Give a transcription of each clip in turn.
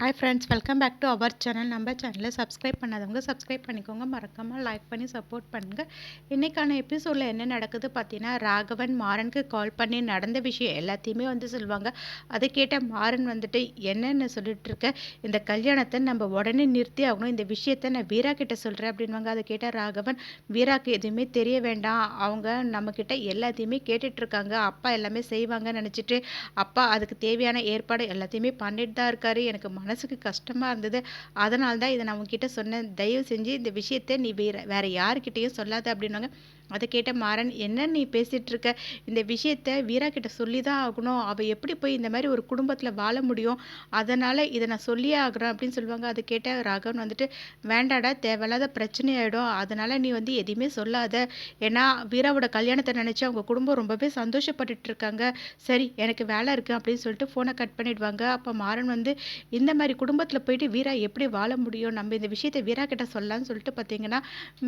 Hi friends welcome back to our channel நம்ம சேனலை subscribe பண்ணாதவங்க சப்ஸ்கிரைப் பண்ணிக்கோங்க. மறக்காமல் லைக் பண்ணி சப்போர்ட் பண்ணுங்கள் இன்றைக்கான எபிசோடில் என்ன நடக்குது பார்த்தீங்கன்னா ராகவன் மாறனுக்கு கால் பண்ணி நடந்த விஷயம் எல்லாத்தையுமே வந்து சொல்லுவாங்க. அதை கேட்ட மாறன் வந்துட்டு என்னென்னு சொல்லிட்டு இருக்க இந்த கல்யாணத்தை நம்ம உடனே நிறுத்தி ஆகணும். இந்த விஷயத்த நான் வீரா கிட்ட சொல்கிறேன் அப்படின்வாங்க அதை கேட்ட ராகவன் வீராக்கு எதுவுமே தெரிய வேண்டாம். அவங்க நம்மக்கிட்ட எல்லாத்தையுமே கேட்டுட்ருக்காங்க அப்பா எல்லாமே செய்வாங்கன்னு நினச்சிட்டு அப்பா அதுக்கு தேவையான ஏற்பாடு எல்லாத்தையுமே பண்ணிட்டு தான் இருக்காரு. எனக்கு மனசுக்கு கஷ்டமாக இருந்தது. அதனால தான் இதை நான் உங்ககிட்ட சொன்னேன். தயவு செஞ்சு இந்த விஷயத்த நீ வேறு வேறு யாருக்கிட்டேயும் சொல்லாத அப்படின்னாங்க. அதை கேட்ட மாறன் என்ன நீ பேசிகிட்டு இருக்க? இந்த விஷயத்த வீரா கிட்ட சொல்லி தான் ஆகணும். அவள் எப்படி போய் இந்த மாதிரி ஒரு குடும்பத்தில் வாழ முடியும்? அதனால் இதை நான் சொல்லியே ஆகிறேன் அப்படின்னு சொல்லுவாங்க. அதை கேட்ட ராகவன் வந்துட்டு வேண்டாடா தேவையில்லாத பிரச்சனை ஆகிடும் அதனால் நீ வந்து எதையுமே சொல்லாத. ஏன்னா வீராவோட கல்யாணத்தை நினச்சி அவங்க குடும்பம் ரொம்பவே சந்தோஷப்பட்டுட்டு இருக்காங்க. சரி எனக்கு வேலை இருக்குது அப்படின்னு சொல்லிட்டு ஃபோனை கட் பண்ணிடுவாங்க. அப்போ மாறன் வந்து இந்த மாதிரி குடும்பத்தில் போயிட்டு வீரா எப்படி வாழ முடியும்? நம்ம இந்த விஷயத்தை வீரா கிட்ட சொல்லலாம்னு சொல்லிட்டு பார்த்தீங்கன்னா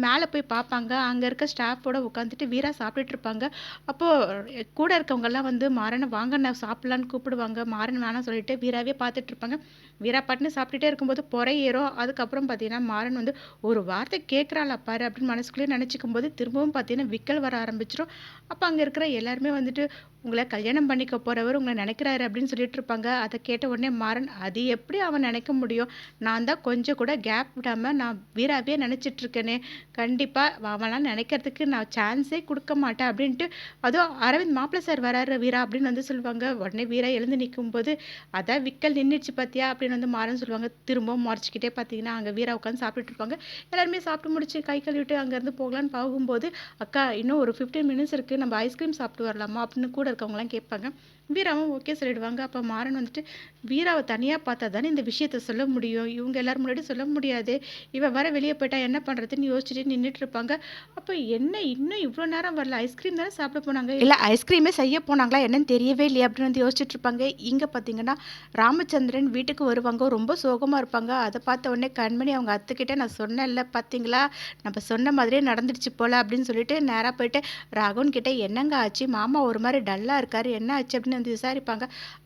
மேலே போய் பார்ப்பாங்க அங்கே இருக்க ஸ்டாஃபோட உட்காந்துட்டு வீரா சாப்பிட்டுட்டு இருப்பாங்க. அப்போது கூட இருக்கவங்கெல்லாம் வந்து மாறனை வாங்க நான் சாப்பிட்லான்னு கூப்பிடுவாங்க. மாறன் வேணாம் சொல்லிட்டு வீராவே பார்த்துட்டு இருப்பாங்க. வீரா பாட்டுன்னு சாப்பிட்டுட்டே இருக்கும்போது பொறை ஏறும். அதுக்கப்புறம் பார்த்தீங்கன்னா மாறன் வந்து ஒரு வார்த்தை கேட்குறாள் பாரு அப்படின்னு மனசுக்குள்ளேயே நினச்சிக்கும் போது திரும்பவும் பார்த்தீங்கன்னா விக்கல் வர ஆரம்பிச்சிடும் அப்போ அங்கே இருக்கிற எல்லாருமே வந்துட்டு உங்களை கல்யாணம் பண்ணிக்க போகிறவர் உங்களை நினைக்கிறாரு அப்படின்னு சொல்லிட்டு இருப்பாங்க. அதை கேட்ட உடனே மாறன் அது எப்படி அவன் நினைக்க முடியும்? நான் தான் கொஞ்சம் கூட கேப் விடாமல் நான் வீராவே நினச்சிட்டு இருக்கேனே. கண்டிப்பாக அவன்லாம் நினைக்கிறதுக்கு நான் சான்ஸே கொடுக்க மாட்டேன். அப்படின்ட்டு அதுவும் அரவிந்த் மாப்பிள்ள சார் வராரு வீரா அப்படின்னு வந்து சொல்லுவாங்க. உடனே வீரா எழுந்து நிற்கும் போது அதான் விக்கல் நின்றுச்சு பார்த்தியா அப்படின்னு வந்து மாறன் சொல்லுவாங்க. திரும்பவும் முறைச்சிக்கிட்டே பார்த்தீங்கன்னா அங்கே வீரா உட்காந்து சாப்பிட்டுட்டு இருப்பாங்க. எல்லாருமே சாப்பிட்டு முடிச்சு கை கழுவிட்டு அங்கேருந்து போகலான்னு போகும்போது அக்கா இன்னும் ஒரு ஃபிஃப்டீன் மினிட்ஸ் இருக்குது நம்ம ஐஸ்கிரீம் சாப்பிட்டு வரலாமா? அப்படின்னு கூட இருக்கவங்களாம் கேட்பாங்க. வீராவும் ஓகே சொல்லிடுவாங்க. அப்போ மாறன் வந்துட்டு வீராவை தனியாக பார்த்தா தானே இந்த விஷயத்த சொல்ல முடியும்? இவங்க எல்லாரும் முன்னாடி சொல்ல முடியாது. இவன் வர வெளியே போயிட்டா என்ன பண்ணுறதுன்னு யோசிச்சுட்டு நின்றுட்டு இருப்பாங்க. அப்போ என்ன இன்னும் இவ்வளோ நேரம் வரல? ஐஸ்கிரீம் தானே சாப்பிட போனாங்க? இல்லை ஐஸ்கிரீமே செய்ய போனாங்களா? என்னன்னு தெரியவே இல்லையா அப்படின்னு வந்து யோசிச்சுட்டு இருப்பாங்க. இங்கே பார்த்தீங்கன்னா ராமச்சந்திரன் வீட்டுக்கு வருவாங்க. ரொம்ப சோகமாக இருப்பாங்க. அதை பார்த்த உடனே கண்மணி அவங்க அத்துக்கிட்டே நான் சொன்னேன்ல பார்த்தீங்களா நம்ம சொன்ன மாதிரியே நடந்துடுச்சு போல அப்படின்னு சொல்லிட்டு நேராக போயிட்டு ராகவன் கிட்டே என்னங்க ஆச்சு? மாமா ஒரு மாதிரி டல்லாக இருக்காரு. என்ன ஆச்சு? அப்படின்னு வந்து விசாரிப்பாங்க.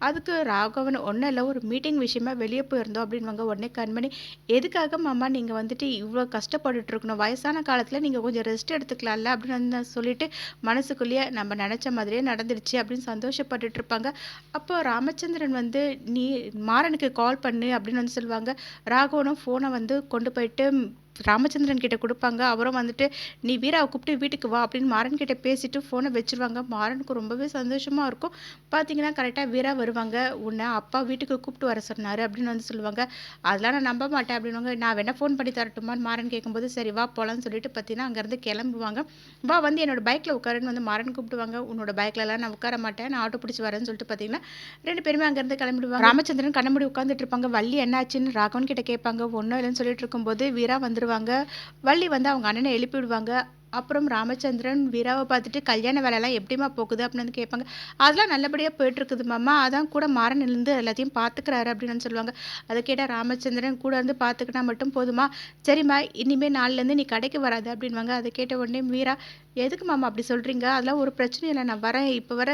அதுக்கு ராகவன் ஒன்றும் இல்லை ஒரு மீட்டிங் விஷயமா வெளியே போயிருந்தோம் அப்படின்வாங்க உடனே கண்மணி எதுக்காக மாமா நீங்கள் வந்துட்டு இவ்வளோ கஷ்டப்பட்டுட்டு இருக்கணும் வயசான காலத்தில் நீங்கள் கொஞ்சம் ரெஸ்ட் எடுத்துக்கலாம்ல? அப்படின்னு வந்து சொல்லிட்டு மனசுக்குள்ளேயே நம்ம நினச்ச மாதிரியே நடந்துடுச்சு அப்படின்னு சந்தோஷப்பட்டுட்டு இருப்பாங்க அப்போ ராமச்சந்திரன் வந்து நீ மாறனுக்கு கால் பண்ணு அப்படின்னு வந்து சொல்லுவாங்க. ராகவனும் ஃபோனை வந்து கொண்டு போயிட்டு ராமச்சந்திரன் கிட்ட கொடுப்பாங்க. அவரும் வந்துட்டு நீ வீராவை கூப்பிட்டு வீட்டுக்கு வா அப்படின்னு மாறன் கிட்ட பேசிட்டு ஃபோனை வச்சிருவாங்க. மாறனுக்கு ரொம்பவே சந்தோஷமாக இருக்கும். பார்த்தீங்கன்னா கரெக்டாக வீரா வருவாங்க. உன்னை அப்பா வீட்டுக்கு கூப்பிட்டு வர சொன்னார் அப்படின்னு வந்து சொல்லுவாங்க. அதெல்லாம் நான் நம்ப மாட்டேன் அப்படின்வாங்க நான் வேணா ஃபோன் பண்ணி தரட்டுமான்னு மாறன் கேட்கும்போது சரி வா போகலான்னு சொல்லிட்டு பார்த்தீங்கன்னா அங்கேருந்து கிளம்புவாங்க. வா வந்து என்னோட பைக்கில் உட்காருன்னு வந்து மாறன் கூப்பிடுவாங்க. உன்னோட பைக்லலாம் நான் உட்கார மாட்டேன். நான் ஆட்டோ பிடிச்சி வரேன்னு சொல்லிட்டு பார்த்தீங்கன்னா ரெண்டு பேருமே அங்கேருந்து கிளம்பிடுவாங்க. ராமச்சந்திரன் கண்ணமுடி உட்காந்துட்டு இருப்பாங்க. வள்ளி என்னாச்சுன்னு? ராகவன் கிட்ட கேட்பாங்க. ஒன்றும் இல்லைன்னு சொல்லிட்டு இருக்கும்போது வீரா வந்து வந்துடுவாங்க வள்ளி வந்து அவங்க அண்ணனை எழுப்பி விடுவாங்க. அப்புறம் ராமச்சந்திரன் வீராவை பார்த்துட்டு கல்யாண வேலையெல்லாம் எப்படிமா போகுது அப்படின்னு வந்து கேட்பாங்க. அதெல்லாம் நல்லபடியாக போயிட்டுருக்குது மாமா. அதான் கூட மாறன் இருந்து எல்லாத்தையும் பார்த்துக்கிறாரு அப்படின்னு சொல்லுவாங்க. அதை கேட்டால் ராமச்சந்திரன் கூட இருந்து பார்த்துக்கினா மட்டும் போதுமா? சரிம்மா இனிமேல் நாளிலேருந்து நீ கடைக்கு வராது அப்படின்வாங்க அதை கேட்ட உடனே வீரா எதுக்கு மாமா அப்படி சொல்கிறீங்க அதெல்லாம் ஒரு பிரச்சனையும் இல்லை. நான் வரேன். இப்போ வர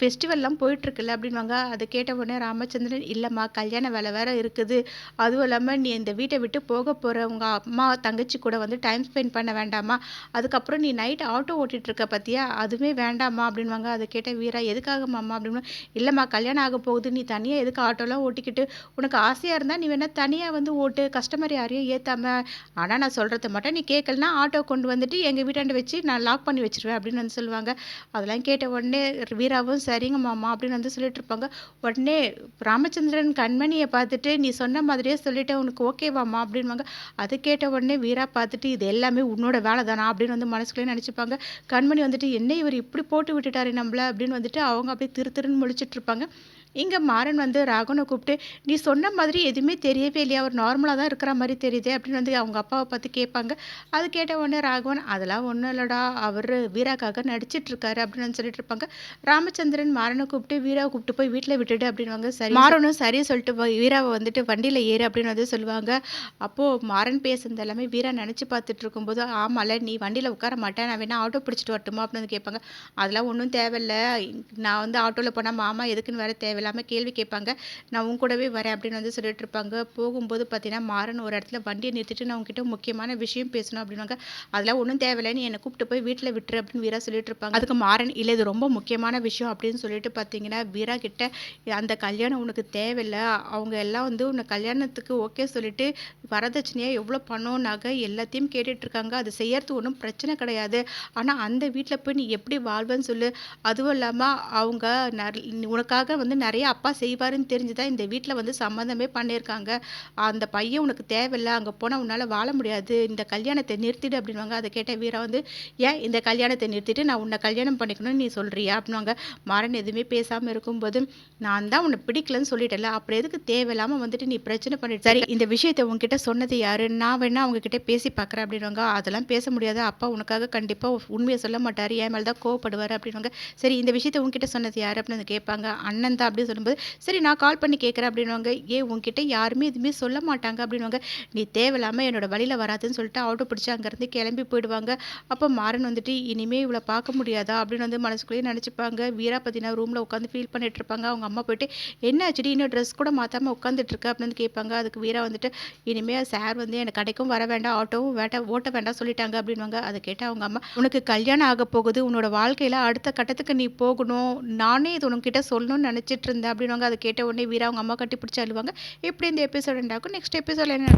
ஃபெஸ்டிவல்லாம் போயிட்டுருக்குல்ல அப்படின்வாங்க அதை கேட்ட உடனே ராமச்சந்திரன் இல்லைம்மா கல்யாண வேலை வேறு இருக்குது. அதுவும் இல்லாமல் நீ இந்த வீட்டை விட்டு போக போகிற உங்கள் அம்மா தங்கச்சி கூட வந்து டைம் ஸ்பெண்ட் பண்ண வேண்டாமா? அதுக்கப்புறம் நீ நைட் ஆட்டோ ஓட்டிகிட்டு இருக்க பார்த்தியா அதுவுமே வேண்டாமா? அப்படின்வாங்க அதை கேட்ட வீரா எதுக்காக மாமா? அப்படின்னு இல்லைம்மா கல்யாணம் ஆக போகுது. நீ தனியாக எதுக்கு ஆட்டோலாம் ஓட்டிக்கிட்டு? உனக்கு ஆசையாக இருந்தால் நீ வேணால் தனியாக வந்து ஓட்டு. கஸ்டமர் யாரையும் ஏற்றாம ஆனால் நான் சொல்கிறத மட்டும் நீ கேட்கலனா ஆட்டோ கொண்டு வந்துட்டு எங்கள் வீட்டாண்ட வச்சு நல்லா லாக் பண்ணி வச்சிருவேன் அப்படின்னு வந்து சொல்லுவாங்க. அதெல்லாம் கேட்ட உடனே வீராவும் சரிங்க மாமா அப்படின்னு வந்து சொல்லிட்டு இருப்பாங்க. உடனே ராமச்சந்திரன் கண்மணியை பார்த்துட்டு நீ சொன்ன மாதிரியே சொல்லிட்டு உனக்கு ஓகேவாம்மா அப்படின்வாங்க அது கேட்ட உடனே வீரா பார்த்துட்டு இது எல்லாமே உன்னோட வேலை தானா? அப்படின்னு வந்து மனசுக்குள்ளே நினச்சிப்பாங்க. கண்மணி வந்துட்டு என்ன இவர் இப்படி போட்டு விட்டுட்டாரு நம்மள அப்படின்னு வந்துட்டு அவங்க அப்படியே திரு திருன்னு முழிச்சிட்டு இருப்பாங்க. இங்கே மாறன் வந்து ராகவனை கூப்பிட்டு நீ சொன்ன மாதிரி எதுவுமே தெரியவே இல்லையா? அவர் நார்மலாக தான் இருக்கிற மாதிரி தெரியுது அப்படின்னு வந்து அவங்க அப்பாவை பார்த்து கேட்பாங்க. அது கேட்ட உடனே ராகவன் அதெல்லாம் ஒன்றும் இல்லைடா அவர் வீராக்காக நடிச்சிட்டு இருக்காரு அப்படின்னு சொல்லிட்டு இருப்பாங்க. ராமச்சந்திரன் மாறனை கூப்பிட்டு வீராவை கூப்பிட்டு போய் வீட்டில் விட்டுட்டு அப்படின்வாங்க சரி மாறனும் சரி. சொல்லிட்டு வீராவை வந்துட்டு வண்டியில் ஏறு அப்படின்னு வந்து சொல்லுவாங்க. அப்போது மாறன் பேசுனது எல்லாமே வீரா நினச்சி பார்த்துட்டு இருக்கும்போது ஆமால நீ வண்டியில் உட்கார மாட்டேன் நான் வேணா ஆட்டோ பிடிச்சிட்டு வரட்டுமா? அப்படின்னு கேட்பாங்க. அதெல்லாம் ஒன்றும் தேவையில்ல. நான் வந்து ஆட்டோவில் போனால் மாமா எதுக்குன்னு வேற தேவையில்ல. தேவையில்லாம கேள்வி கேட்பாங்க. நான் உன் கூடவே வரேன் அப்படின்னு வந்து சொல்லிட்டு இருப்பாங்க. போகும்போது பார்த்தீங்கன்னா, மாறன் ஒரு இடத்துல வண்டியை நிறுத்திட்டு நான் உங்ககிட்ட முக்கியமான விஷயம் பேசணும் அப்படின்னுவாங்க. அதெல்லாம் ஒன்றும் தேவையில்லைன்னு நீ கூப்பிட்டு போய் வீட்டில் விட்டுரு அப்படின்னு வீரா சொல்லிட்டு இருப்பாங்க. அதுக்கு மாறன் இல்லை இது ரொம்ப முக்கியமான விஷயம் அப்படின்னு சொல்லிட்டு பார்த்தீங்கன்னா, வீரா கிட்ட அந்த கல்யாணம் உனக்கு தேவையில்ல. அவங்க எல்லாம் வந்து உன்னை கல்யாணத்துக்கு ஓகே சொல்லிட்டு வரதட்சணையாக எவ்வளோ பணம், நகை எல்லாத்தையும் கேட்டுட்டு இருக்காங்க. அது செய்யறது ஒன்றும் பிரச்சனை கிடையாது. ஆனால் அந்த வீட்டில் போய் நீ எப்படி வாழ்வேன்னு சொல்லு. அதுவும் இல்லாமல் அவங்க நர் உனக்காக வந்து நிறைய அப்பா செய்வாருன்னு தெரிஞ்சு தான் இந்த வீட்ல வந்து சம்மதமே பண்ணியிருக்காங்க. அந்த பையன் உனக்கு தேவையில்ல. அங்க போனா உன்னால வாழ முடியாது. இந்த கல்யாணத்த நிறுத்திடு அப்படின்னுவாங்க. அத கேட்ட வீரா வந்து, "ஏன் இந்த கல்யாணத்த நிறுத்திட்டு நான் உன்ன கல்யாணம் பண்ணிக்கணும்னு நீ சொல்றியா?" அப்படின்னுவாங்க. மாறன் எதுவுமே பேசாம இருக்கும்போது, "நான் தான் உன்ன பிடிக்கலன்னு சொல்லிட்டேன்ல. அப்புறம் எதுக்கு தேவையில்லாம வந்துட்டு நீ பிரச்சனை பண்ணிட்டு சரி இந்த விஷயத்த உன்கிட்ட சொன்னது யாரு? நான் வேணா அவங்க கிட்ட பேசி பார்க்குறேன்" அப்படின்னுவாங்க. "அதெல்லாம் பேச முடியாது. அப்பா உனக்காக கண்டிப்பா உண்மைய சொல்ல மாட்டாரு. என் மேல தான் கோவப்படுவாரு" அப்படின்னுவாங்க. "சரி இந்த விஷயத்த உன்கிட்ட சொன்னது யாரு?" அப்படின்னு கேட்பாங்க. "அண்ணன் தான்" அப்படின்னு சொல்லும்போது, "சரி நான் கால் பண்ணி கேட்குறேன்" அப்படின்னுவாங்க. ஏ உங்ககிட்ட யாருமே எதுவுமே சொல்ல மாட்டாங்க" அப்படின்னுவாங்க. "நீ தேவையில்லாம என்னோட வழியில வராதுன்னு சொல்லிட்டு ஆட்டோ பிடிச்சி அங்கேருந்து கிளம்பி போயிடுவாங்க. அப்போ மாறன் வந்துட்டு, "இனிமே இவ்வளோ பார்க்க முடியாதா?" அப்படின்னு வந்து மனசுக்குள்ளேயே நினச்சிப்பாங்க வீரா பார்த்தீங்கன்னா, ரூம்ல உட்காந்து ஃபீல் பண்ணிட்டு இருப்பாங்க. அவங்க அம்மா போயிட்டு, என்ன "என்னாச்சுடி இன்னும் ட்ரெஸ் கூட மாற்றாமல் உட்காந்துட்டு இருக்க?" அப்படின்னு வந்து கேட்பாங்க. அதுக்கு வீரா வந்துட்டு, "இனிமே சார் வந்து எனக்கு கடைக்கும் வர வேண்டாம், ஆட்டோவும் வேண்டாம் ஓட்ட வேண்டாம் சொல்லிட்டாங்க" அப்படின்னுவாங்க. அதை கேட்டால் அவங்க அம்மா, "உனக்கு கல்யாணம் ஆகப் போகுது. உன்னோட வாழ்க்கையில அடுத்த கட்டத்துக்கு நீ போகணும். நானே இது உன்கிட்ட சொல்லணும்னு நினச்சிட்டு இருந்தேன்" அப்படின்னு அதை கேட்ட உடனே வீரா அவங்க அம்மா கட்டி பிடிச்சி அழுவாங்க. இப்படி இந்த எபிசோட் எண்ட் நெக்ஸ்ட் எபிசோட் என்ன